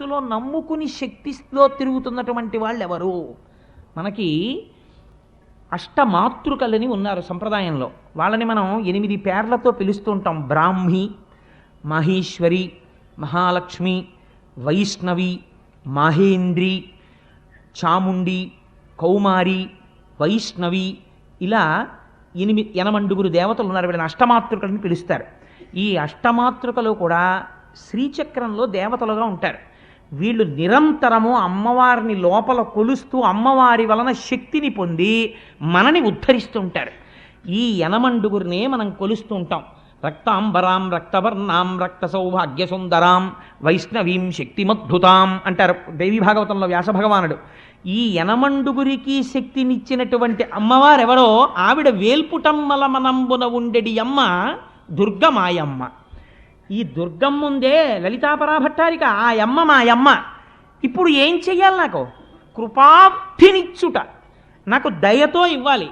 మనస్సులో నమ్ముకుని శక్తిలో తిరుగుతున్నటువంటి వాళ్ళు ఎవరు మనకి అష్టమాతృకలని ఉన్నారు సంప్రదాయంలో. వాళ్ళని మనం ఎనిమిది పేర్లతో పిలుస్తూ ఉంటాం. బ్రాహ్మి మహేశ్వరి మహాలక్ష్మి వైష్ణవి మహేంద్రి చాముండి కౌమారి వైష్ణవి ఇలా ఎనిమిది ఎనమండుగురు దేవతలు ఉన్నారు. వీళ్ళని అష్టమాతృకలని పిలుస్తారు. ఈ అష్టమాతృకలు కూడా శ్రీచక్రంలో దేవతలుగా ఉంటారు. వీళ్ళు నిరంతరము అమ్మవారిని లోపల కొలుస్తూ అమ్మవారి వలన శక్తిని పొంది మనని ఉద్ధరిస్తుంటారు. ఈ యనమండుగురినే మనం కొలుస్తూ ఉంటాం. రక్తాంబరాం రక్తవర్ణాం రక్త సౌభాగ్య సుందరాం వైష్ణవీం శక్తిమద్భుతాం అంటారు దేవి భాగవతంలో వ్యాస భగవానుడు. ఈ యనమండుగురికి శక్తినిచ్చినటువంటి అమ్మవారెవరో? ఆవిడ వేల్పుటమ్మల మనంబున ఉండెడి అమ్మ దుర్గమాయమ్మ. ఈ దుర్గం ముందే లలితాపరాభట్టారిక ఆ అమ్మ మా అమ్మ ఇప్పుడు ఏం చెయ్యాలి నాకు? కృపాభినిచ్చుట. నాకు దయతో ఇవ్వాలి.